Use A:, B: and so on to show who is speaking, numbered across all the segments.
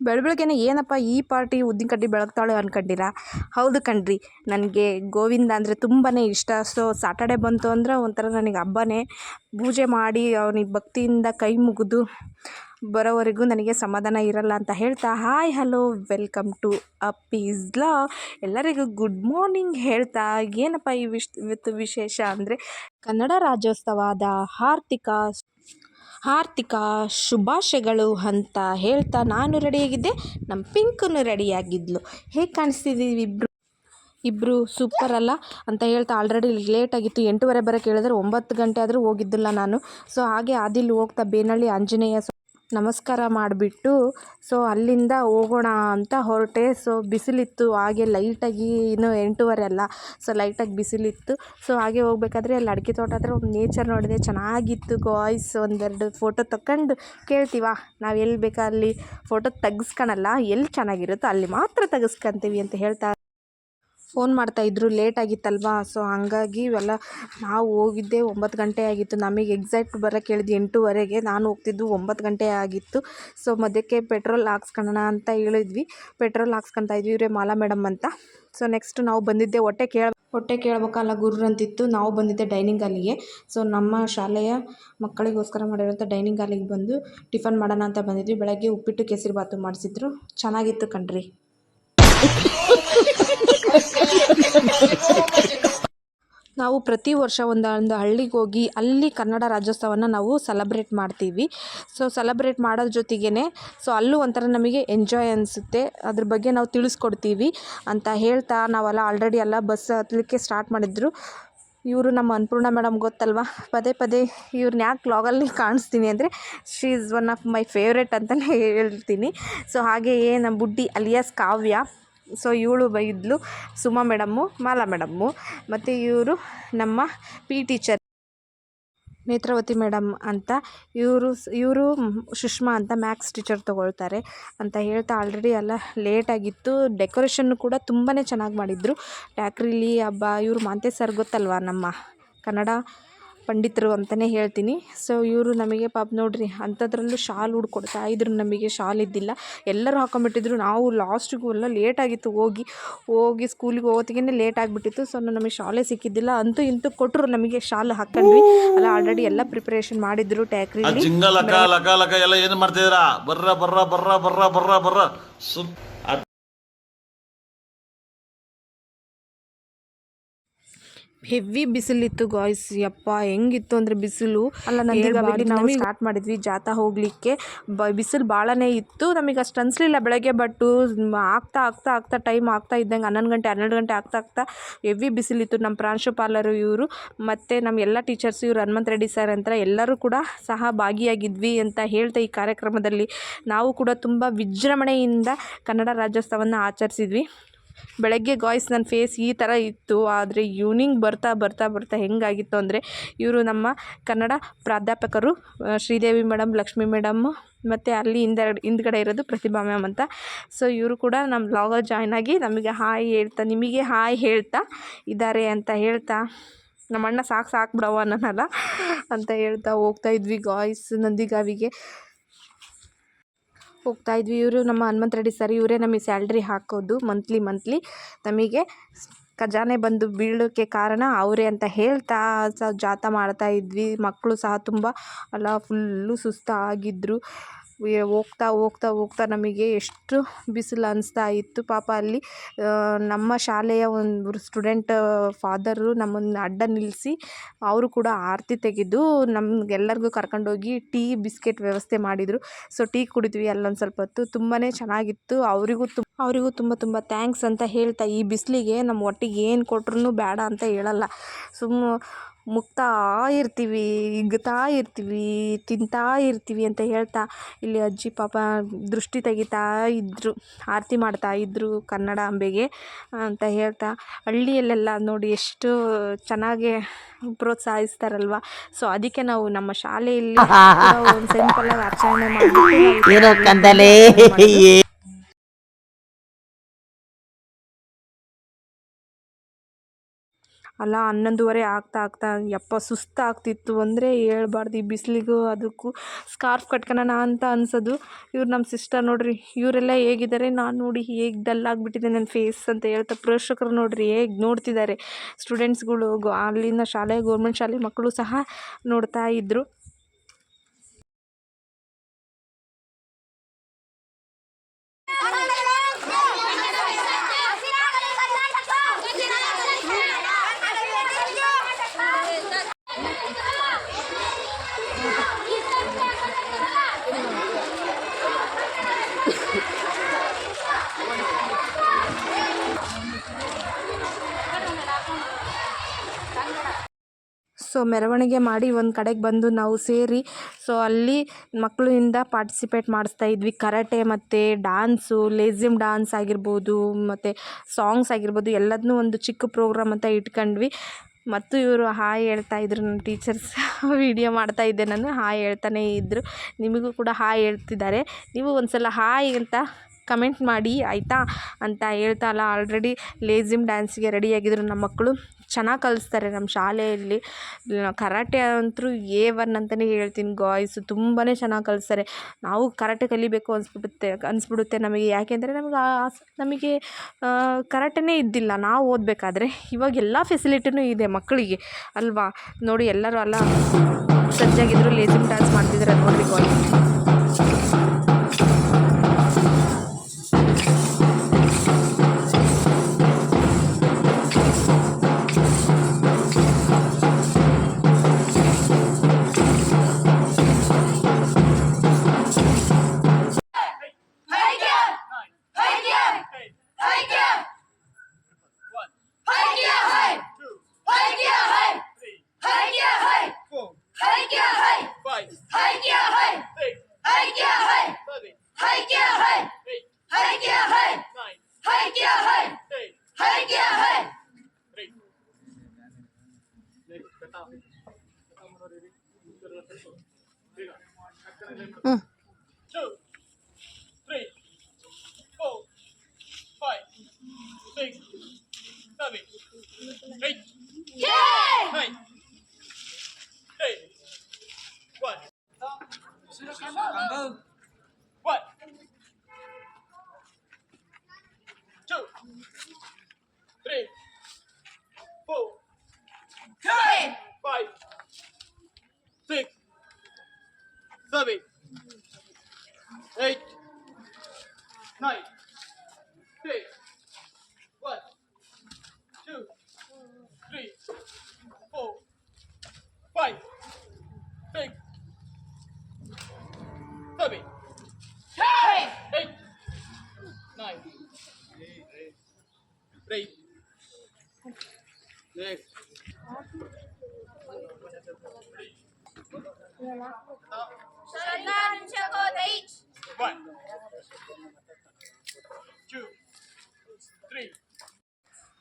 A: ಬೆಳ ಬೆಳಗ್ಗೆನೆ ಏನಪ್ಪ ಈ ಪಾರ್ಟಿ ಉದ್ದಿನ ಕಡ್ಡಿ ಬೆಳಗ್ತಾಳೆ ಅನ್ಕೊಂಡಿರಾ? ಹೌದು ಕಣ್ರಿ. ನನಗೆ ಗೋವಿಂದ ಅಂದರೆ ತುಂಬಾ ಇಷ್ಟ. ಸೊ ಸಾಟರ್ಡೆ ಬಂತು ಅಂದ್ರೆ ಒಂಥರ ನನಗೆ ಹಬ್ಬನೇ. ಪೂಜೆ ಮಾಡಿ ಅವನಿಗೆ ಭಕ್ತಿಯಿಂದ ಕೈ ಮುಗಿದು ಬರೋವರೆಗೂ ನನಗೆ ಸಮಾಧಾನ ಇರಲ್ಲ ಅಂತ ಹೇಳ್ತಾ hi hello welcome to office ಲಾ ಎಲ್ಲರಿಗೂ ಗುಡ್ ಮಾರ್ನಿಂಗ್ ಹೇಳ್ತಾ, ಏನಪ್ಪ ಈ ವಿಶ್ ಇವತ್ತು ವಿಶೇಷ ಅಂದರೆ ಕನ್ನಡ ರಾಜ್ಯೋತ್ಸವದ ಆರ್ಥಿಕ ಆರ್ಥಿಕ ಶುಭಾಶಯಗಳು ಅಂತ ಹೇಳ್ತಾ ನಾನು ರೆಡಿಯಾಗಿದ್ದೆ. ನಮ್ಮ ಪಿಂಕನ್ನು ರೆಡಿಯಾಗಿದ್ಲು. ಹೇಗೆ ಕಾಣಿಸ್ತಿದ್ದೀವಿ ಇಬ್ಬರು ಇಬ್ಬರು ಸೂಪರ್ ಅಲ್ಲ ಅಂತ ಹೇಳ್ತಾ ಆಲ್ರೆಡಿ ಲೇಟ್ ಆಗಿತ್ತು. ಎಂಟೂವರೆ ಬರೋಕ್ಕೆ ಹೇಳಿದ್ರೆ ಒಂಬತ್ತು ಗಂಟೆ ಆದರೂ ಹೋಗಿದ್ದಿಲ್ಲ ನಾನು. ಸೊ ಹಾಗೆ ಆದಿಲ್ಲಿ ಹೋಗ್ತಾ, ಬೇನಳ್ಳಿ, ಆಂಜನೇಯ ನಮಸ್ಕಾರ ಮಾಡಿಬಿಟ್ಟು, ಸೊ, ಅಲ್ಲಿಂದ ಹೋಗೋಣ ಅಂತ ಹೊರಟೆ. ಸೊ, ಬಿಸಿಲಿತ್ತು. ಹಾಗೆ ಲೈಟಾಗಿ ಇನ್ನು ಎಂಟೂವರೆ ಅಲ್ಲ. ಸೊ, ಲೈಟಾಗಿ ಬಿಸಿಲಿತ್ತು. ಸೊ, ಹಾಗೆ ಹೋಗ್ಬೇಕಾದ್ರೆ ಅಲ್ಲಿ ಅಡಿಕೆ ತೋಟ ಹತ್ರ ಒಂದು ನೇಚರ್ ನೋಡಿದೆ. ಚೆನ್ನಾಗಿತ್ತು ಗಾಯ್ಸ್. ಒಂದೆರಡು ಫೋಟೋ ತಗೊಂಡು ಕೇಳ್ತೀವ. ನಾವು ಎಲ್ಲಿ ಬೇಕಾ ಅಲ್ಲಿ? ಫೋಟೋ ತೆಗಿಸ್ಕೊಳಲ್ಲ ಎಲ್ಲಿ ಚೆನ್ನಾಗಿರುತ್ತೋ ಅಲ್ಲಿ ಮಾತ್ರ ತೆಗೆಸ್ಕೊತೀವಿ ಅಂತ ಹೇಳ್ತಾ ಫೋನ್ ಮಾಡ್ತಾಯಿದ್ರು ಲೇಟ್ ಆಗಿತ್ತಲ್ವಾ? ಸೊ ಹಾಗಾಗಿ ಇವೆಲ್ಲ ನಾವು ಹೋಗಿದ್ದೆ, ಒಂಬತ್ತು ಗಂಟೆ ಆಗಿತ್ತು. ನಮಗೆ ಎಕ್ಸಾಕ್ಟ್ ಬರೋಕ್ಕೆ ಹೇಳಿದ್ದು ಎಂಟೂವರೆಗೆ ನಾನು ಹೋಗ್ತಿದ್ದು ಒಂಬತ್ತು ಗಂಟೆ ಆಗಿತ್ತು. ಸೊ ಮಧ್ಯಕ್ಕೆ ಪೆಟ್ರೋಲ್ ಹಾಕ್ಸ್ಕೊಳ್ಳೋಣ ಅಂತ ಹೇಳಿದ್ವಿ. ಪೆಟ್ರೋಲ್ ಹಾಕ್ಸ್ಕೊತಾ ಇದ್ವಿ, ಇವರೇ ಮಾಲಾ ಮೇಡಮ್ ಅಂತ. ಸೊ ನೆಕ್ಸ್ಟ್ ನಾವು ಬಂದಿದ್ದೆ, ಹೊಟ್ಟೆ ಕೇಳ, ಹೊಟ್ಟೆ ಕೇಳಬೇಕಲ್ಲ ಗುರು ಅಂತಿತ್ತು. ನಾವು ಬಂದಿದ್ದೆ ಡೈನಿಂಗ್ ಹಾಲಿಗೆ ಸೊ ನಮ್ಮ ಶಾಲೆಯ ಮಕ್ಕಳಿಗೋಸ್ಕರ ಮಾಡಿರೋಂಥ ಡೈನಿಂಗ್ ಹಾಲಿಗೆ ಬಂದು ಟಿಫನ್ ಮಾಡೋಣ ಅಂತ ಬಂದಿದ್ವಿ. ಬೆಳಗ್ಗೆ ಉಪ್ಪಿಟ್ಟು, ಕೇಸರಿ ಬಾತು ಮಾಡಿಸಿದ್ರು. ಚೆನ್ನಾಗಿತ್ತು ಕಣ್ರಿ. ನಾವು ಪ್ರತಿ ವರ್ಷ ಒಂದೊಂದು ಒಂದು ಹಳ್ಳಿಗೆ ಹೋಗಿ ಅಲ್ಲಿ ಕನ್ನಡ ರಾಜ್ಯೋತ್ಸವನ ನಾವು ಸೆಲೆಬ್ರೇಟ್ ಮಾಡ್ತೀವಿ. ಸೊ ಸೆಲೆಬ್ರೇಟ್ ಮಾಡೋದ್ರ ಜೊತೆಗೇ ಸೊ ಅಲ್ಲೂ ಒಂಥರ ನಮಗೆ ಎಂಜಾಯ್ ಅನಿಸುತ್ತೆ. ಅದ್ರ ಬಗ್ಗೆ ನಾವು ತಿಳಿಸ್ಕೊಡ್ತೀವಿ ಅಂತ ಹೇಳ್ತಾ ನಾವೆಲ್ಲ ಆಲ್ರೆಡಿ ಎಲ್ಲ ಬಸ್ ಹತ್ತಲಿಕ್ಕೆ ಸ್ಟಾರ್ಟ್ ಮಾಡಿದ್ರು. ಇವರು ನಮ್ಮ ಅನ್ನಪೂರ್ಣ ಮೇಡಮ್ ಗೊತ್ತಲ್ವಾ? ಪದೇ ಪದೇ ಇವ್ರನ್ನ ಯಾಕೆ ಲಾಗಲ್ಲಿ ಕಾಣಿಸ್ತೀನಿ ಅಂದರೆ she is one of my favourite ಅಂತಲೇ ಹೇಳ್ತೀನಿ. ಸೊ ಹಾಗೆಯೇ ನಮ್ಮ ಬುಡ್ಡಿ ಅಲಿಯಾಸ್ ಕಾವ್ಯ. ಸೊ ಇವಳು ಬೈದ್ಲು ಸುಮಾ ಮೇಡಮ್ಮು, ಮಾಲಾ ಮೇಡಮ್ಮು. ಮತ್ತು ಇವರು ನಮ್ಮ ಪಿ ಟೀಚರ್ ನೇತ್ರಾವತಿ ಮೇಡಮ್ ಅಂತ. ಇವರು ಇವರು ಸುಷ್ಮಾ ಅಂತ ಮ್ಯಾಥ್ಸ್ ಟೀಚರ್ ತೊಗೊಳ್ತಾರೆ ಅಂತ ಹೇಳ್ತಾ ಆಲ್ರೆಡಿ ಎಲ್ಲ ಲೇಟಾಗಿತ್ತು ಡೆಕೋರೇಷನ್ನು ಕೂಡ ತುಂಬಾ ಚೆನ್ನಾಗಿ ಮಾಡಿದರು. ಟ್ಯಾಕ್ರಿಲಿ ಹಬ್ಬ, ಇವರು ಮಾಂತೆ ಸರ್ ಗೊತ್ತಲ್ವಾ ನಮ್ಮ ಕನ್ನಡ ಪಂಡಿತರು ಅಂತಲೇ ಹೇಳ್ತೀನಿ. ಸೊ ಇವರು ನಮಗೆ ಪಾಪ ನೋಡ್ರಿ ಅಂಥದ್ರಲ್ಲೂ ಶಾಲ್ ಉಡ್ಕೊಡ್ತಾ ಇದ್ರು ನಮಗೆ ಶಾಲ್ ಇದ್ದಿಲ್ಲ. ಎಲ್ಲರೂ ಹಾಕೊಂಬಿಟ್ಟಿದ್ರು ನಾವು ಲಾಸ್ಟಿಗೂ ಎಲ್ಲ ಲೇಟಾಗಿತ್ತು ಹೋಗಿ ಹೋಗಿ ಸ್ಕೂಲಿಗೆ ಹೋಗೋತ್ತಿಗೆ ಲೇಟ್ ಆಗಿಬಿಟ್ಟಿತ್ತು. ಸೊ ನಮಗೆ ಶಾಲೇ ಸಿಕ್ಕಿದ್ದಿಲ್ಲ. ಅಂತೂ ಇಂತೂ ಕೊಟ್ಟರು ನಮಗೆ ಶಾಲ್ ಹಾಕೊಂಡ್ವಿ. ಅಲ್ಲ ಆಲ್ರೆಡಿ ಎಲ್ಲ ಪ್ರಿಪ್ರೇಷನ್ ಮಾಡಿದ್ರು
B: ಟ್ಯಾಕ್ರಿ ಎಲ್ಲ ಏನು ಮಾಡ್ತಿದ್ದೀರಾ? ಬರ್ರ ಬರ್ರ ಬರ್ರ ಬರ್ರ ಬರ್ರ ಬರ್ರ. ಸುಮ್
A: ಹೆವಿ ಬಿಸಿಲಿತ್ತು ಗಾಯ್ಸ್ ಯಪ್ಪ ಹೆಂಗಿತ್ತು ಅಂದರೆ ಬಿಸಿಲು. ಅಲ್ಲ ನಂದಿಗಾವಿಲಿ ನಾವು ಸ್ಟಾರ್ಟ್ ಮಾಡಿದ್ವಿ ಜಾತಾ ಹೋಗಲಿಕ್ಕೆ. ಬ ಬಿಸಿಲು ಭಾಳನೇ ಇತ್ತು. ನಮಗೆ ಅಷ್ಟು ಅನಿಸ್ಲಿಲ್ಲ ಬೆಳಗ್ಗೆ ಬಟ್ಟು ಆಗ್ತಾ ಆಗ್ತಾ ಆಗ್ತಾ ಟೈಮ್ ಆಗ್ತಾ ಇದ್ದಂಗೆ ಹನ್ನೊಂದು ಗಂಟೆ ಹನ್ನೆರಡು ಗಂಟೆ ಆಗ್ತಾ ಆಗ್ತಾ ಹೆವಿ ಬಿಸಿಲಿತ್ತು. ನಮ್ಮ ಪ್ರಾಂಶುಪಾಲರು ಇವರು ಮತ್ತು ನಮ್ಮ ಎಲ್ಲ ಟೀಚರ್ಸ್ ಇವರು ಹನುಮಂತ ರೆಡ್ಡಿ ಸರ್ ಅಂತ ಎಲ್ಲರೂ ಕೂಡ ಸಹ ಭಾಗಿಯಾಗಿದ್ವಿ ಅಂತ ಹೇಳ್ತಾ ಈ ಕಾರ್ಯಕ್ರಮದಲ್ಲಿ. ನಾವು ಕೂಡ ತುಂಬ ವಿಜೃಂಭಣೆಯಿಂದ ಕನ್ನಡ ರಾಜ್ಯೋತ್ಸವವನ್ನು ಆಚರಿಸಿದ್ವಿ. ಬೆಳಗ್ಗೆ ಗಾಯ್ಸ್ ನನ್ನ ಫೇಸ್ ಈ ಥರ ಇತ್ತು. ಆದರೆ ಈವ್ನಿಂಗ್ ಬರ್ತಾ ಬರ್ತಾ ಬರ್ತಾ ಹೆಂಗಾಗಿತ್ತು ಅಂದರೆ ಇವರು ನಮ್ಮ ಕನ್ನಡ ಪ್ರಾಧ್ಯಾಪಕರು ಶ್ರೀದೇವಿ ಮೇಡಮ್ ಲಕ್ಷ್ಮಿ ಮೇಡಮ್ ಮತ್ತು ಅಲ್ಲಿ ಹಿಂದೆ ಹಿಂದ್ಗಡೆ ಇರೋದು ಪ್ರತಿಭಾ ಮ್ಯಾಮ್ ಅಂತ. ಸೊ ಇವರು ಕೂಡ ನಮ್ಮ ಬ್ಲಾಗಲ್ಲಿ ಜಾಯ್ನ್ ಆಗಿ ನಮಗೆ ಹಾಯ್ ಹೇಳ್ತಾ, ನಿಮಗೆ ಹಾಯ್ ಹೇಳ್ತಾ ಇದ್ದಾರೆ ಅಂತ ಹೇಳ್ತಾ. ನಮ್ಮ ಅಣ್ಣ ಸಾಕು ಸಾಕು ಬಿಡವ ನನ್ನಲ್ಲ ಅಂತ ಹೇಳ್ತಾ ಹೋಗ್ತಾ ಇದ್ವಿ ಗಾಯ್ಸ್ ನಂದಿಗಾವಿಗೆ. ಹೋಗ್ತಾ ಇದ್ವಿ. ಇವರು ನಮ್ಮ ಹನುಮಂತ ರೆಡ್ಡಿ ಸರ್, ಇವರೇ ನಮಗೆ ಸ್ಯಾಲ್ರಿ ಹಾಕೋದು ಮಂತ್ಲಿ ಮಂತ್ಲಿ. ನಮಗೆ ಖಜಾನೆ ಬಂದು ಬೀಳೋಕ್ಕೆ ಕಾರಣ ಅವರೇ ಅಂತ ಹೇಳ್ತಾ ಸಹ ಜಾಥಾ ಮಾಡ್ತಾ ಇದ್ವಿ. ಮಕ್ಕಳು ಸಹ ತುಂಬ ಅಲ್ಲ ಫುಲ್ಲು ಸುಸ್ತಾಗಿದ್ದರು ಹೋಗ್ತಾ ಹೋಗ್ತಾ ಹೋಗ್ತಾ ನಮಗೆ ಎಷ್ಟು ಬಿಸಿಲು ಅನಿಸ್ತಾ ಇತ್ತು. ಪಾಪ ಅಲ್ಲಿ ನಮ್ಮ ಶಾಲೆಯ ಒಂದು ಸ್ಟೂಡೆಂಟ್ ಫಾದರು ನಮ್ಮನ್ನು ಅಡ್ಡ ನಿಲ್ಲಿಸಿ ಅವರು ಕೂಡ ಆರತಿ ತೆಗೆದು ನಮಗೆಲ್ಲರಿಗೂ ಕರ್ಕೊಂಡೋಗಿ ಟೀ, ಬಿಸ್ಕೆಟ್ ವ್ಯವಸ್ಥೆ ಮಾಡಿದರು. ಸೊ, ಟೀ ಕುಡಿದ್ವಿ ಅಲ್ಲೊಂದು ಸ್ವಲ್ಪ ಹೊತ್ತು. ತುಂಬಾ ಚೆನ್ನಾಗಿತ್ತು. ಅವರಿಗೂ ತುಂಬ ಅವರಿಗೂ ತುಂಬ ತುಂಬ ಥ್ಯಾಂಕ್ಸ್ ಅಂತ ಹೇಳ್ತಾ ಈ ಬಿಸಿಲಿಗೆ ನಮ್ಮ ಒಟ್ಟಿಗೆ ಏನು ಕೊಟ್ರೂ ಬೇಡ ಅಂತ ಹೇಳಲ್ಲ. ಸುಮ್ಮ ಮುಗ್ತಾ ಇರ್ತೀವಿ ಇಗ್ತಾ ಇರ್ತೀವಿ ತಿಂತಾ ಇರ್ತೀವಿ ಅಂತ ಹೇಳ್ತಾ ಇಲ್ಲಿ ಅಜ್ಜಿ ಪಾಪ ದೃಷ್ಟಿ ತೆಗಿತಾ ಇದ್ದರು ಆರತಿ ಮಾಡ್ತಾ ಇದ್ದರು ಕನ್ನಡ ಅಂಬೆಗೆ ಅಂತ ಹೇಳ್ತಾ ಹಳ್ಳಿಯಲ್ಲೆಲ್ಲ ನೋಡಿ ಎಷ್ಟು ಚೆನ್ನಾಗಿ ಪ್ರೋತ್ಸಾಹಿಸ್ತಾರಲ್ವ. ಸೊ ಅದಕ್ಕೆ ನಾವು ನಮ್ಮ ಶಾಲೆಯಲ್ಲಿ ಒಂದು ಸಿಂಪಲ್ಲಾಗಿ ಆಚರಣೆ ಮಾಡಿಬಿಟ್ಟು ಅಲ್ಲ, ಹನ್ನೊಂದುವರೆ ಆಗ್ತಾ ಆಗ್ತಾ, ಯಪ್ಪ ಸುಸ್ತಾಗ್ತಿತ್ತು ಅಂದರೆ ಹೇಳ್ಬಾರ್ದು ಈ ಬಿಸಿಲಿಗೂ ಅದಕ್ಕೂ ಸ್ಕಾರ್ಫ್ ಕಟ್ಕೊಳ್ಳೋಣ ಅಂತ ಅನ್ಸೋದು. ಇವ್ರು ನಮ್ಮ ಸಿಸ್ಟರ್ ನೋಡಿರಿ, ಇವರೆಲ್ಲ ಹೇಗಿದ್ದಾರೆ? ನಾನು ನೋಡಿ ಹೇಗೆ ಡಲ್ ನನ್ನ ಫೇಸ್ ಅಂತ ಹೇಳ್ತಾ ಪ್ರೇಕ್ಷಕರು ನೋಡಿರಿ ಹೇಗೆ ನೋಡ್ತಿದ್ದಾರೆ. ಸ್ಟೂಡೆಂಟ್ಸ್ಗಳು ಅಲ್ಲಿನ ಶಾಲೆ ಗೌರ್ಮೆಂಟ್ ಶಾಲೆ ಮಕ್ಕಳು ಸಹ ನೋಡ್ತಾ ಇದ್ದರು ಸೊ ಮೆರವಣಿಗೆ ಮಾಡಿ ಒಂದು ಕಡೆಗೆ ಬಂದು ನಾವು ಸೇರಿ, ಸೊ ಅಲ್ಲಿ ಮಕ್ಕಳಿಂದ ಪಾರ್ಟಿಸಿಪೇಟ್ ಮಾಡಿಸ್ತಾ ಇದ್ವಿ. ಕರಾಟೆ ಮತ್ತು ಡಾನ್ಸು ಲೇಝಿಮ್ ಡಾನ್ಸ್ ಆಗಿರ್ಬೋದು, ಮತ್ತು ಸಾಂಗ್ಸ್ ಆಗಿರ್ಬೋದು ಎಲ್ಲದನ್ನೂ ಒಂದು ಚಿಕ್ಕ ಪ್ರೋಗ್ರಾಮ್ ಅಂತ ಇಟ್ಕೊಂಡ್ವಿ. ಮತ್ತು ಇವರು ಹಾಯ್ ಹೇಳ್ತಾ ಇದ್ರು, ನನ್ನ ಟೀಚರ್ಸ್ ವೀಡಿಯೋ ಮಾಡ್ತಾ ಇದ್ದೆ, ನಾನು ಹಾಯ್ ಹೇಳ್ತಾನೇ ಇದ್ದರು ನಿಮಗೂ ಕೂಡ ಹಾಯ್ ಹೇಳ್ತಿದ್ದಾರೆ. ನೀವು ಒಂದು ಸಲ ಹಾಯ್ ಅಂತ ಕಮೆಂಟ್ ಮಾಡಿ, ಆಯಿತಾ? ಅಂತ ಹೇಳ್ತಾ ಅಲ್ಲ ಆಲ್ರೆಡಿ ಲೇಝಿಮ್ ಡ್ಯಾನ್ಸಿಗೆ ರೆಡಿಯಾಗಿದ್ದರು ನಮ್ಮ ಮಕ್ಕಳು. ಚೆನ್ನಾಗಿ ಕಲಿಸ್ತಾರೆ ನಮ್ಮ ಶಾಲೆಯಲ್ಲಿ. ಕರಾಟೆ ಅಂತೂ ಎ ಒನ್ ಅಂತಲೇ ಹೇಳ್ತೀನಿ, ಗಾಯ್ಸು. ತುಂಬಾ ಚೆನ್ನಾಗಿ ಕಲಿಸ್ತಾರೆ. ನಾವು ಕರಾಟೆ ಕಲಿಬೇಕು ಅನಿಸ್ಬಿಡುತ್ತೆ ಅನಿಸ್ಬಿಡುತ್ತೆ ನಮಗೆ. ಯಾಕೆಂದರೆ ನಮ್ಗೆ ಆಸ್ ನಮಗೆ ಕರಾಟೆನೇ ಇದ್ದಿಲ್ಲ. ನಾವು ಓದಬೇಕಾದ್ರೆ ಇವಾಗ ಎಲ್ಲ ಫೆಸಿಲಿಟಿನೂ ಇದೆ ಮಕ್ಕಳಿಗೆ. ಅಲ್ವಾ? ನೋಡಿ ಎಲ್ಲರೂ ಅಲ್ಲ. ಸಜ್ಜಾಗಿದ್ದರು ಲೇಸಿಂಗ್ ಡ್ಯಾನ್ಸ್ ಮಾಡ್ತಿದ್ದಾರೆ ನೋಡ್ರಿ.
C: Hãy nghe.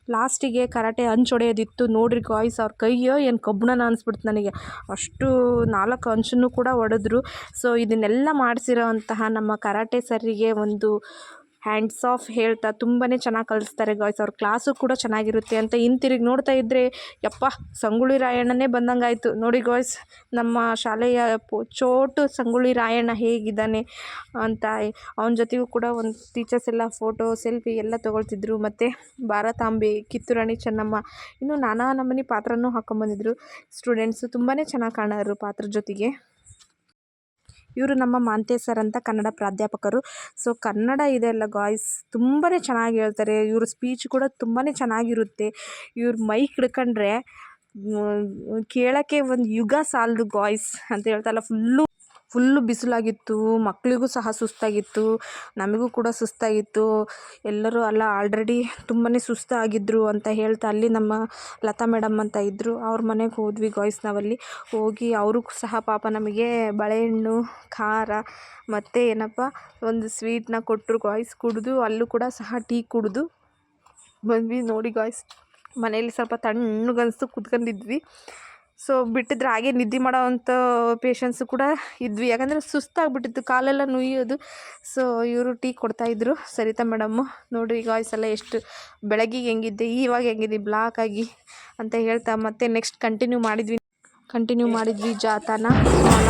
A: ಲಾಸ್ಟಿಗೆ ಕರಾಟೆ ಹಂಚೊಡೆಯೋದಿತ್ತು ನೋಡ್ರಿ ಗಾಯ್ಸ್ ಅವ್ರ ಕೈಯೋ ಏನು ಕಬ್ಬಣನ ಅನಿಸ್ಬಿಡ್ತು ನನಗೆ. ಅಷ್ಟು ನಾಲ್ಕು ಅಂಚನ್ನು ಕೂಡ ಹೊಡೆದ್ರು. ಸೊ ಇದನ್ನೆಲ್ಲ ಮಾಡಿಸಿರೋ ಅಂತಹ ನಮ್ಮ ಕರಾಟೆ ಸರಿಗೆ ಒಂದು ಹ್ಯಾಂಡ್ಸ್ ಆಫ್ ಹೇಳ್ತಾ ತುಂಬಾ ಚೆನ್ನಾಗಿ ಕಲಿಸ್ತಾರೆ ಗಾಯ್ಸ್ ಅವ್ರ ಕ್ಲಾಸು ಕೂಡ ಚೆನ್ನಾಗಿರುತ್ತೆ ಅಂತ ಹಿಂತಿರುಗಿ ನೋಡ್ತಾ ಇದ್ದರೆ ಯಪ್ಪ, ಸಂಗೊಳ್ಳಿ ರಾಯಣ್ಣನೇ ಬಂದಂಗಾಯಿತು. ನೋಡಿ ಗಾಯ್ಸ್ ನಮ್ಮ ಶಾಲೆಯ ಚೋಟು ಸಂಗೊಳ್ಳಿ ರಾಯಣ್ಣ ಹೇಗಿದ್ದಾನೆ ಅಂತ ಅವನ ಜೊತೆಗೂ ಕೂಡ ಒಂದು ಟೀಚರ್ಸ್ ಎಲ್ಲ ಫೋಟೋ ಸೆಲ್ಫಿ ಎಲ್ಲ ತೊಗೊಳ್ತಿದ್ರು. ಮತ್ತು ಭಾರತಾಂಬೆ, ಕಿತ್ತೂರಾಣಿ ಚೆನ್ನಮ್ಮ, ಇನ್ನೂ ನಾನಾ ನಮ್ಮನೆ ಪಾತ್ರನೂ ಹಾಕೊಂಬಂದಿದ್ರು. ಸ್ಟೂಡೆಂಟ್ಸು ತುಂಬಾ ಚೆನ್ನಾಗಿ ಕಾಣೋರು ಪಾತ್ರ ಜೊತೆಗೆ. ಇವರು ನಮ್ಮ ಮಾಂತೆ ಸರ್ ಅಂತ ಕನ್ನಡ ಪ್ರಾಧ್ಯಾಪಕರು. ಸೊ ಕನ್ನಡ ಇದೆ ಅಲ್ಲ ಗಾಯ್ಸ್ ತುಂಬಾ ಚೆನ್ನಾಗಿ ಹೇಳ್ತಾರೆ. ಇವ್ರ ಸ್ಪೀಚ್ ಕೂಡ ತುಂಬಾ ಚೆನ್ನಾಗಿರುತ್ತೆ. ಇವ್ರ ಮೈಕ್ ಹಿಡ್ಕೊಂಡ್ರೆ ಕೇಳೋಕ್ಕೆ ಒಂದು ಯುಗ ಸಾಲದು ಗಾಯ್ಸ್ ಅಂತ ಹೇಳ್ತಾರಲ್ಲ ಫುಲ್ಲು ಫುಲ್ಲು ಬಿಸಿಲಾಗಿತ್ತು ಮಕ್ಕಳಿಗೂ ಸಹ ಸುಸ್ತಾಗಿತ್ತು, ನಮಗೂ ಕೂಡ ಸುಸ್ತಾಗಿತ್ತು. ಎಲ್ಲರೂ ಅಲ್ಲ, ಆಲ್ರೆಡಿ ತುಂಬಾ ಸುಸ್ತಾಗಿದ್ದರು ಅಂತ ಹೇಳ್ತಾ ಅಲ್ಲಿ ನಮ್ಮ ಲತಾ ಮೇಡಮ್ ಅಂತ ಇದ್ದರು ಅವ್ರ ಮನೆಗೆ ಹೋದ್ವಿ ಗಾಯ್ಸ್ ನಾವಲ್ಲಿ. ಹೋಗಿ ಅವರು ಸಹ ಪಾಪ ನಮಗೆ ಬಾಳೆಹಣ್ಣು ಖಾರ ಮತ್ತು ಏನಪ್ಪ, ಒಂದು ಸ್ವೀಟ್ನ ಕೊಟ್ಟರು ಗಾಯ್ಸ್ ಕುಡಿದು, ಅಲ್ಲೂ ಕೂಡ ಸಹ ಟೀ ಕುಡಿದು ಬಂದ್ವಿ ನೋಡಿ ಗಾಯ್ಸ್ ಮನೇಲಿ ಸ್ವಲ್ಪ ತಣ್ಣಗನ್ನಿಸ್ತು ಕುತ್ಕೊಂಡಿದ್ವಿ. ಸೊ ಬಿಟ್ಟಿದ್ರೆ ಹಾಗೆ ನಿದ್ದೆ ಮಾಡೋವಂಥ ಪೇಷಂಟ್ಸು ಕೂಡ ಇದ್ವಿ. ಯಾಕಂದರೆ ಸುಸ್ತಾಗಿಬಿಟ್ಟಿತ್ತು, ಕಾಲೆಲ್ಲ ನುಯ್ಯೋದು. ಸೊ ಇವರು ಟೀ ಕೊಡ್ತಾಯಿದ್ರು ಸರಿತಾ ಮೇಡಮ್ಮು ನೋಡಿರಿ ಈಗ ಎಲ್ಲ ಎಷ್ಟು ಬೆಳಗ್ಗೆ ಹೆಂಗಿದ್ದೆ ಇವಾಗ ಹೆಂಗಿದೆ ಬ್ಲಾಕ್ ಆಗಿ ಅಂತ ಹೇಳ್ತಾ ಮತ್ತೆ ನೆಕ್ಸ್ಟ್ ಕಂಟಿನ್ಯೂ ಮಾಡಿದ್ವಿ. ಕಂಟಿನ್ಯೂ ಮಾಡಿದ್ವಿ ಜಾತನ. ಹೊಲ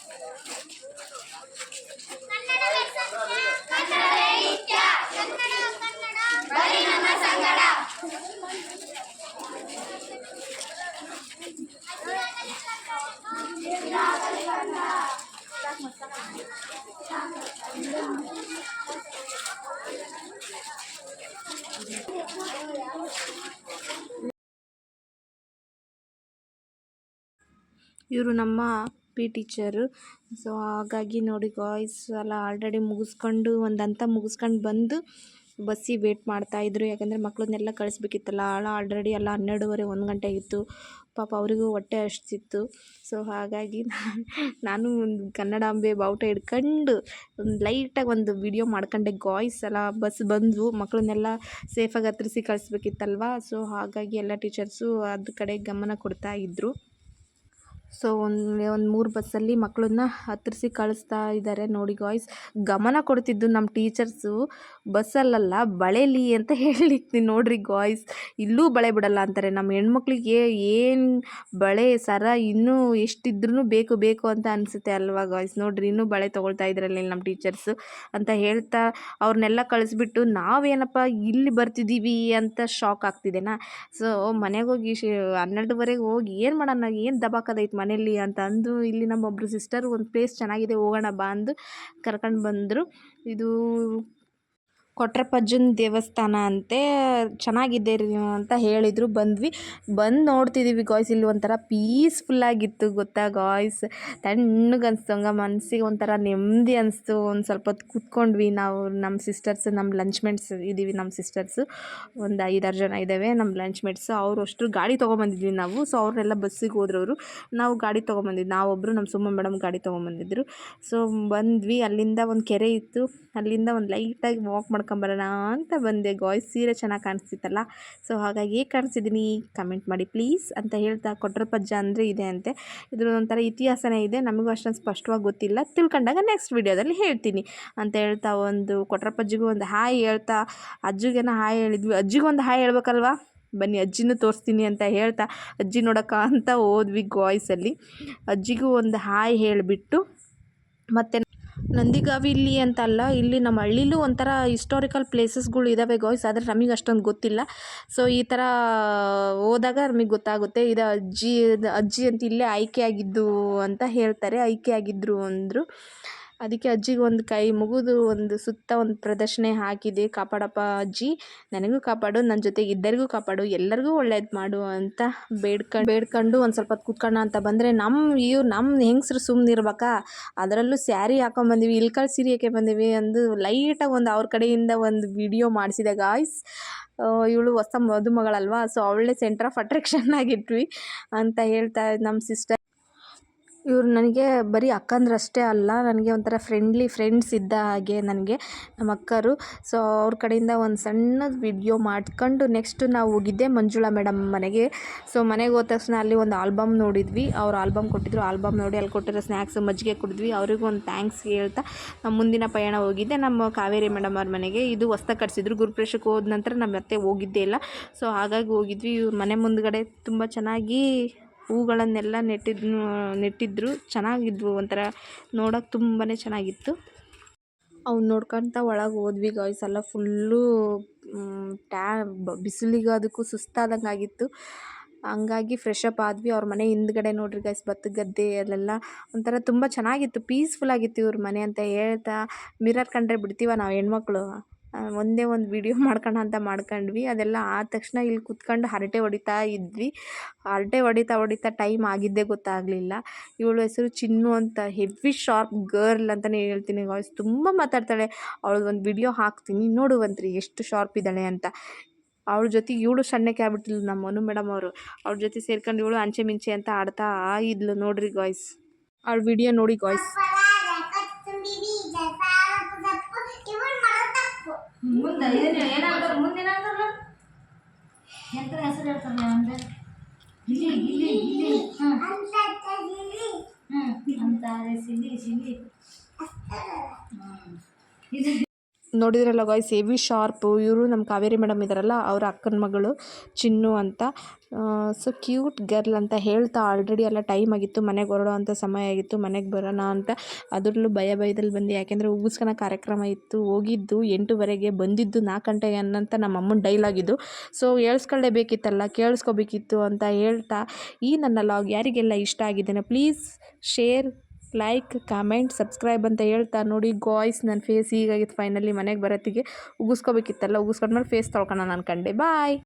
A: ಇವರು ನಮ್ಮ ಪಿ ಟೀಚರು ಸೊ ಹಾಗಾಗಿ ನೋಡಿ ಗಾಯ್ಸ್ ಎಲ್ಲ ಆಲ್ರೆಡಿ ಮುಗಿಸ್ಕೊಂಡು ಒಂದು ಹಂತ ಮುಗಿಸ್ಕೊಂಡು ಬಂದು ಬಸ್ಸಿಗೆ ವೇಟ್ ಮಾಡ್ತಾಯಿದ್ರು ಯಾಕಂದರೆ ಮಕ್ಕಳನ್ನೆಲ್ಲ ಕಳಿಸ್ಬೇಕಿತ್ತಲ್ಲ, ಆಳ ಆಲ್ರೆಡಿ ಎಲ್ಲ ಹನ್ನೆರಡುವರೆ, ಒಂದು ಗಂಟೆ ಆಗಿತ್ತು. ಪಾಪ ಅವರಿಗೂ ಹೊಟ್ಟೆ ಹಸ್ತಿತ್ತು. ಸೊ ಹಾಗಾಗಿ ನಾನು ಒಂದು ಕನ್ನಡಾಂಬೆ ಬಾವುಟ ಹಿಡ್ಕೊಂಡು ಒಂದು ಲೈಟಾಗಿ ಒಂದು ವಿಡಿಯೋ ಮಾಡ್ಕೊಂಡೆ ಗಾಯ್ಸ್ ಎಲ್ಲ ಬಸ್ ಬಂದವು ಮಕ್ಕಳನ್ನೆಲ್ಲ ಸೇಫಾಗಿ ಹತ್ತಿರಿಸಿ ಕಳಿಸ್ಬೇಕಿತ್ತಲ್ವ? ಸೊ ಹಾಗಾಗಿ ಎಲ್ಲ ಟೀಚರ್ಸು ಅದ್ರ ಕಡೆ ಗಮನ ಕೊಡ್ತಾ ಇದ್ದರು ಸೊ ಒಂದು ಒಂದು ಮೂರು ಬಸ್ಸಲ್ಲಿ ಮಕ್ಕಳನ್ನ ಹತ್ತಿರಿಸಿ ಕಳಿಸ್ತಾ ಇದ್ದಾರೆ ನೋಡಿ ಗಾಯ್ಸ್ ಗಮನ ಕೊಡ್ತಿದ್ದು ನಮ್ಮ ಟೀಚರ್ಸು ಬಸ್ಸಲ್ಲಲ್ಲ ಬಳೆಲಿ ಅಂತ ಹೇಳಿಕ್ತೀನಿ ನೋಡ್ರಿ ಗಾಯ್ಸ್ ಇಲ್ಲೂ ಬಳೆ ಬಿಡಲ್ಲ ಅಂತಾರೆ. ನಮ್ಮ ಹೆಣ್ಮಕ್ಳಿಗೆ ಏನು ಬಳೆ, ಸರ ಇನ್ನೂ ಎಷ್ಟಿದ್ರೂ ಬೇಕು ಬೇಕು ಅಂತ ಅನಿಸುತ್ತೆ ಅಲ್ವಾ ಗಾಯ್ಸ್ ನೋಡ್ರಿ ಇನ್ನೂ ಬಳೆ ತೊಗೊಳ್ತಾ ಇದ್ರಲ್ಲಿ ನಮ್ಮ ಟೀಚರ್ಸು ಅಂತ ಹೇಳ್ತಾ ಅವ್ರನ್ನೆಲ್ಲ ಕಳಿಸ್ಬಿಟ್ಟು ನಾವೇನಪ್ಪ ಇಲ್ಲಿ ಬರ್ತಿದ್ದೀವಿ ಅಂತ ಶಾಕ್ ಆಗ್ತಿದೆನಾ? ಸೊ ಮನೆಗೆ ಹೋಗಿ ಹನ್ನೆರಡುವರೆಗೆ ಹೋಗಿ ಏನು ಮಾಡೋಣ? ಏನು ದಬಾಕದೈತೆ ಮನೇಲಿ ಅಂತ ಅಂದು ಇಲ್ಲಿ ನಮ್ಮೊಬ್ಬರು ಸಿಸ್ಟರ್ ಒಂದು ಪ್ಲೇಸ್ ಚೆನ್ನಾಗಿದೆ ಹೋಗೋಣ ಬಾ ಅಂದು ಕರ್ಕೊಂಡು ಬಂದರು. ಇದು ಕೊಟ್ರಪ್ಪಜ್ಜನ ದೇವಸ್ಥಾನ ಅಂತೆ, ಚೆನ್ನಾಗಿದೆ ರೀ ಅಂತ ಹೇಳಿದರು, ಬಂದ್ವಿ. ಬಂದು ನೋಡ್ತಿದ್ದೀವಿ ಗಾಯ್ಸ್ ಇಲ್ಲಿ ಒಂಥರ ಪೀಸ್ಫುಲ್ಲಾಗಿತ್ತು ಗೊತ್ತಾ ಗಾಯ್ಸ್ ತಣ್ಣಗೆ ಅನಿಸ್ತು, ಹಂಗೆ ಮನಸ್ಸಿಗೆ ಒಂಥರ ನೆಮ್ಮದಿ ಅನಿಸ್ತು. ಒಂದು ಸ್ವಲ್ಪ ಹೊತ್ತು ಕೂತ್ಕೊಂಡ್ವಿ ನಾವು ನಮ್ಮ ಸಿಸ್ಟರ್ಸ್ ನಮ್ಮ ಲಂಚ್ ಮೇಟ್ಸ್ ಇದ್ದೀವಿ ನಮ್ಮ ಸಿಸ್ಟರ್ಸು ಒಂದು ಐದಾರು ಜನ ಇದ್ದಾವೆ ನಮ್ಮ ಲಂಚ್ ಮೇಟ್ಸು ಅವರು ಅಷ್ಟು ಗಾಡಿ ತೊಗೊಂಬಂದಿದ್ವಿ ನಾವು. ಸೊ ಅವ್ರನ್ನೆಲ್ಲ ಬಸ್ಸಿಗೆ ಹೋದ್ರವರು. ನಾವು ಗಾಡಿ ತೊಗೊಂಬಂದಿದ್ದು ನಾವೊಬ್ಬರು ನಮ್ಮ ಸುಮ್ಮ ಮೇಡಮ್ ಗಾಡಿ ತೊಗೊಂಬಂದಿದ್ರು. ಸೊ ಬಂದ್ವಿ. ಅಲ್ಲಿಂದ ಒಂದು ಕೆರೆ ಇತ್ತು. ಅಲ್ಲಿಂದ ಒಂದು ಲೈಟಾಗಿ ವಾಕ್ ಮಾಡ್ಕೊಂಬರೋಣ ಅಂತ ಬಂದೆ. ಗಾಯ್ಸ್, ಸೀರೆ ಚೆನ್ನಾಗಿ ಕಾಣಿಸ್ತಿತ್ತಲ್ಲ? ಸೊ ಹಾಗಾಗಿ ಏ ಕಾಣಿಸಿದ್ದೀನಿ ಕಮೆಂಟ್ ಮಾಡಿ ಪ್ಲೀಸ್ ಅಂತ ಹೇಳ್ತಾ ಕೊಟ್ರಪಜ್ಜ ಅಂದರೆ ಇದೆ ಅಂತೆ. ಇದ್ರ ಒಂಥರ ಇತಿಹಾಸನೇ ಇದೆ. ನಮಗೂ ಅಷ್ಟೊಂದು ಸ್ಪಷ್ಟವಾಗಿ ಗೊತ್ತಿಲ್ಲ. ತಿಳ್ಕೊಂಡಾಗ ನೆಕ್ಸ್ಟ್ ವೀಡಿಯೋದಲ್ಲಿ ಹೇಳ್ತೀನಿ ಅಂತ ಹೇಳ್ತಾ ಒಂದು ಕೊಟ್ರಪ್ಪಜ್ಜಿಗೂ ಒಂದು ಹಾಯ್ ಹೇಳ್ತಾ, ಅಜ್ಜಿಗೇನೋ ಹಾಯ್ ಹೇಳಿದ್ವಿ. ಅಜ್ಜಿಗೂ ಒಂದು ಹಾಯ್ ಹೇಳ್ಬೇಕಲ್ವಾ? ಬನ್ನಿ, ಅಜ್ಜಿನೂ ತೋರಿಸ್ತೀನಿ ಅಂತ ಹೇಳ್ತಾ ಅಜ್ಜಿ ನೋಡೋಕ ಅಂತ ಹೋದ್ವಿ ಗಾಯ್ಸಲ್ಲಿ ಅಜ್ಜಿಗೂ ಒಂದು ಹಾಯ್ ಹೇಳಿಬಿಟ್ಟು ಮತ್ತು ನಂದಿಗಾವಿಲಿ ಅಂತ ಅಲ್ಲ ಇಲ್ಲಿ ನಮ್ಮ ಹಳ್ಳಿಲೂ ಒಂಥರ ಹಿಸ್ಟೋರಿಕಲ್ ಪ್ಲೇಸಸ್ಗಳು ಇದ್ದಾವೆ ಗಾಯ್ಸ್ ಆದರೆ ನಮಗೆ ಅಷ್ಟೊಂದು ಗೊತ್ತಿಲ್ಲ. ಸೊ ಈ ಥರ ಹೋದಾಗ ನಮಗೆ ಗೊತ್ತಾಗುತ್ತೆ, ಇದು ಅಜ್ಜಿ ಅಜ್ಜಿ ಅಂತ ಇಲ್ಲೇ ಆಯ್ಕೆ ಆಗಿದ್ದು ಅಂತ ಹೇಳ್ತಾರೆ, ಆಯ್ಕೆ ಆಗಿದ್ದರು ಅಂದರು. ಅದಕ್ಕೆ ಅಜ್ಜಿಗೆ ಒಂದು ಕೈ ಮುಗಿದು ಒಂದು ಸುತ್ತ ಒಂದು ಪ್ರದರ್ಶನ ಹಾಕಿದೆ, ಕಾಪಾಡಪ್ಪ ಅಜ್ಜಿ. ನನಗೂ ಕಾಪಾಡು ನನ್ನ ಜೊತೆಗೆ ಇದ್ದರಿಗೂ ಕಾಪಾಡು, ಎಲ್ಲರಿಗೂ ಒಳ್ಳೇದು ಮಾಡು ಅಂತ ಬೇಡ್ಕೊಂಡು ಬೇಡ್ಕೊಂಡು ಒಂದು ಸ್ವಲ್ಪ ಹೊತ್ತು ಕೂತ್ಕೊಳ್ಳೋಣ ಅಂತ ಬಂದರೆ ನಮ್ಮ ಇವ್ರು ನಮ್ಮ ಹೆಂಗಸ್ರು ಸುಮ್ಮನೆ ಇರ್ಬೇಕಾ? ಅದರಲ್ಲೂ ಸ್ಯಾರಿ ಹಾಕೊಂಬಂದೀವಿ ಇಳ್ಕಲ್ ಸೀರೆ ಯಾಕೆ ಬಂದೀವಿ ಅಂದು ಲೈಟಾಗಿ ಒಂದು ಅವ್ರ ಕಡೆಯಿಂದ ಒಂದು ವಿಡಿಯೋ ಮಾಡಿಸಿದೆ ಗಾಯ್ಸ್. ಇವಳು ಹೊಸ ಮದುಮಗಳಲ್ವಾ, ಸೊ ಅವಳೇ ಸೆಂಟರ್ ಆಫ್ ಅಟ್ರಾಕ್ಷನ್ ಆಗಿಟ್ವಿ ಅಂತ ಹೇಳ್ತಾ ನಮ್ಮ ಸಿಸ್ಟರ್ ಇವ್ರು ನನಗೆ ಬರೀ ಅಕ್ಕಂದ್ರಷ್ಟೇ ಅಲ್ಲ, ನನಗೆ ಒಂಥರ ಫ್ರೆಂಡ್ಲಿ ಫ್ರೆಂಡ್ಸ್ ಇದ್ದ ಹಾಗೆ ನನಗೆ, ನಮ್ಮ ಅಕ್ಕರು. ಸೊ ಅವ್ರ ಕಡೆಯಿಂದ ಒಂದು ಸಣ್ಣದು ವಿಡಿಯೋ ಮಾಡ್ಕೊಂಡು ನೆಕ್ಸ್ಟ್ ನಾವು ಹೋಗಿದ್ದೆ ಮಂಜುಳಾ ಮೇಡಮ್ ಮನೆಗೆ. ಸೊ ಮನೆಗೆ ಹೋದ ತಕ್ಷಣ ಅಲ್ಲಿ ಒಂದು ಆಲ್ಬಮ್ ನೋಡಿದ್ವಿ. ಅವ್ರು ಆಲ್ಬಮ್ ಕೊಟ್ಟಿದ್ರು ಆಲ್ಬಮ್ ನೋಡಿ ಅಲ್ಲಿ ಕೊಟ್ಟಿರೋ ಸ್ನ್ಯಾಕ್ಸ್ ಮಜ್ಜಿಗೆ ಕುಡಿದ್ವಿ. ಅವ್ರಿಗೂ ಒಂದು ಥ್ಯಾಂಕ್ಸ್ ಹೇಳ್ತಾ ನಮ್ಮ ಮುಂದಿನ ಪಯಣ ಹೋಗಿದ್ದೆ. ನಮ್ಮ ಕಾವೇರಿ ಮೇಡಮ್ ಅವ್ರ ಮನೆಗೆ ಇದು ಹೊಸ ಕಟ್ಸಿದ್ರು. ಗುರುಪ್ರೇಷಕ್ಕೆ ಹೋದ ನಂತರ ನಮ್ಮ ಮತ್ತೆ ಹೋಗಿದ್ದೇ ಇಲ್ಲ. ಸೊ ಹಾಗಾಗಿ ಹೋಗಿದ್ವಿ. ಇವ್ರ ಮನೆ ಮುಂದ್ಗಡೆ ತುಂಬ ಚೆನ್ನಾಗಿ ಹೂಗಳನ್ನೆಲ್ಲ ನೆಟ್ಟಿದ್ ನೆಟ್ಟಿದ್ರು. ಚೆನ್ನಾಗಿದ್ವು ಒಂಥರ. ನೋಡೋಕೆ ತುಂಬಾ ಚೆನ್ನಾಗಿತ್ತು. ಅವ್ನು ನೋಡ್ಕೊತ ಒಳಗೆ ಹೋದ್ವಿ ಗಾಯ್ಸ್ ಎಲ್ಲ ಫುಲ್ಲು ಟ್ಯಾ ಬಿಸಿಲಿಗೆ ಅದಕ್ಕೂ ಸುಸ್ತಾದಂಗೆ ಆಗಿತ್ತು. ಹಂಗಾಗಿ ಫ್ರೆಶ್ ಅಪ್ ಆದ್ವಿ. ಅವ್ರ ಮನೆ ಹಿಂದ್ಗಡೆ ನೋಡ್ರಿ ಗಾಯ್ಸ್ ಭತ್ತದ ಗದ್ದೆ ಅಲ್ಲೆಲ್ಲ. ಒಂಥರ ತುಂಬ ಚೆನ್ನಾಗಿತ್ತು. ಪೀಸ್ಫುಲ್ ಆಗಿತ್ತು ಇವ್ರ ಮನೆ ಅಂತ ಹೇಳ್ತಾ ಮಿರರ್ ಕಂಡ್ರೆ ಬಿಡ್ತೀವ ನಾವು ಹೆಣ್ಮಕ್ಳು? ಒಂದೇ ಒಂದು ವಿಡಿಯೋ ಮಾಡ್ಕೋಣ ಅಂತ ಮಾಡ್ಕೊಂಡ್ವಿ. ಅದೆಲ್ಲ ಆದ ತಕ್ಷಣ ಇಲ್ಲಿ ಕುತ್ಕೊಂಡು ಹರಟೆ ಹೊಡಿತಾ ಇದ್ವಿ. ಹರಟೆ ಹೊಡಿತಾ ಹೊಡಿತಾ ಟೈಮ್ ಆಗಿದ್ದೇ ಗೊತ್ತಾಗಲಿಲ್ಲ. ಇವಳ ಹೆಸರು ಚಿನ್ನು ಅಂತ ಹೆವಿ ಶಾರ್ಪ್ ಗರ್ಲ್ ಅಂತಲೇ ಹೇಳ್ತೀನಿ ವಾಯ್ಸ್ ತುಂಬ ಮಾತಾಡ್ತಾಳೆ. ಅವಳು ಒಂದು ವಿಡಿಯೋ ಹಾಕ್ತೀನಿ. ನೋಡುವಂತ್ರಿ ಎಷ್ಟು ಶಾರ್ಪ್ ಇದ್ದಾಳೆ ಅಂತ. ಅವಳ ಜೊತೆಗೆ ಇವಳು ಸಣ್ಣಕ್ಕೆ ಆಗ್ಬಿಟ್ಟಿದ್ಲು ನಮ್ಮ ಮನು ಮೇಡಮ್ ಅವರು. ಅವ್ರ ಜೊತೆ ಸೇರ್ಕೊಂಡು ಇವಳು ಅಂಚೆ ಮಿಂಚೆ ಅಂತ ಆಡ್ತಾ ಇದ್ಲು. ನೋಡ್ರಿ ಗಾಯ್ಸ್ ಅವ್ಳ ವಿಡಿಯೋ ನೋಡಿ ಗಾಯ್ಸ್
D: ಮುಂದೆ ಏನು ಏನಾಗ್ತಾರೆ ಮುಂದೆ ಏನಾಗ್ತಾರಲ್ಲ ಎಂತ ಹೆಸರು ಹೇಳ್ತಾರೆ ಅಂದ್ರೆ? ಗಿಲಿ ಗಿಲಿ ಗಿಲಿ ಹ್ಞೂ ಹ್ಞೂ ಅಂತಾರೆ, ಸಿಲಿ ಸಿಲಿ. ಹ್ಞೂ ಇದು
A: ನೋಡಿದ್ರಲ್ಲ ಗಾಯ್ಸ್ ಎ ವಿ ಶಾರ್ಪು ಇವರು ನಮ್ಮ ಕಾವೇರಿ ಮೇಡಮ್ ಇದ್ದಾರಲ್ಲ ಅವರ ಅಕ್ಕನ ಮಗಳು ಚಿನ್ನು ಅಂತ. ಸೊ ಕ್ಯೂಟ್ ಗರ್ಲ್ ಅಂತ ಹೇಳ್ತಾ ಆಲ್ರೆಡಿ ಎಲ್ಲ ಟೈಮ್ ಆಗಿತ್ತು, ಮನೆಗೆ ಹೊರಡೋ ಸಮಯ ಆಗಿತ್ತು, ಮನೆಗೆ ಬರೋಣ ಅಂತ. ಅದರಲ್ಲೂ ಭಯ ಭಯದಲ್ಲಿ ಬಂದು, ಯಾಕೆಂದರೆ ಉಗಿಸ್ಕೊಳ ಕಾರ್ಯಕ್ರಮ ಇತ್ತು, ಹೋಗಿದ್ದು ಎಂಟುವರೆಗೆ ಬಂದಿದ್ದು ನಾಲ್ಕು ಗಂಟೆಗೆ ಅನ್ನಂತ ನಮ್ಮ ಅಮ್ಮನ ಡೈಲಾಗಿದ್ದು ಸೊ ಹೇಳ್ಸ್ಕೊಳ್ಳೇಬೇಕಿತ್ತಲ್ಲ ಕೇಳಿಸ್ಕೋಬೇಕಿತ್ತು ಅಂತ ಹೇಳ್ತಾ, ಈ ನನ್ನ ಲಾಗ್ ಯಾರಿಗೆಲ್ಲ ಇಷ್ಟ ಆಗಿದ್ದೇನೆ please share like comment subscribe ಅಂತ ಹೇಳ್ತಾ ನೋಡಿ ಗಾಯ್ಸ್ ನನ್ನ ಫೇಸ್ ಹೀಗಾಗಿತ್ತು ಫೈನಲಿ ಮನೆಗೆ ಬರೋತ್ತಿಗೆ. ಉಗಿಸ್ಕೋಬೇಕಿತ್ತಲ್ಲ, ಉಗಿಸ್ಕೊಂಡ್ಮೇಲೆ ಫೇಸ್ ತೊಳ್ಕೊಳ್ಳೋಣ ಅನ್ಕಂಡೆ ಬಾಯ್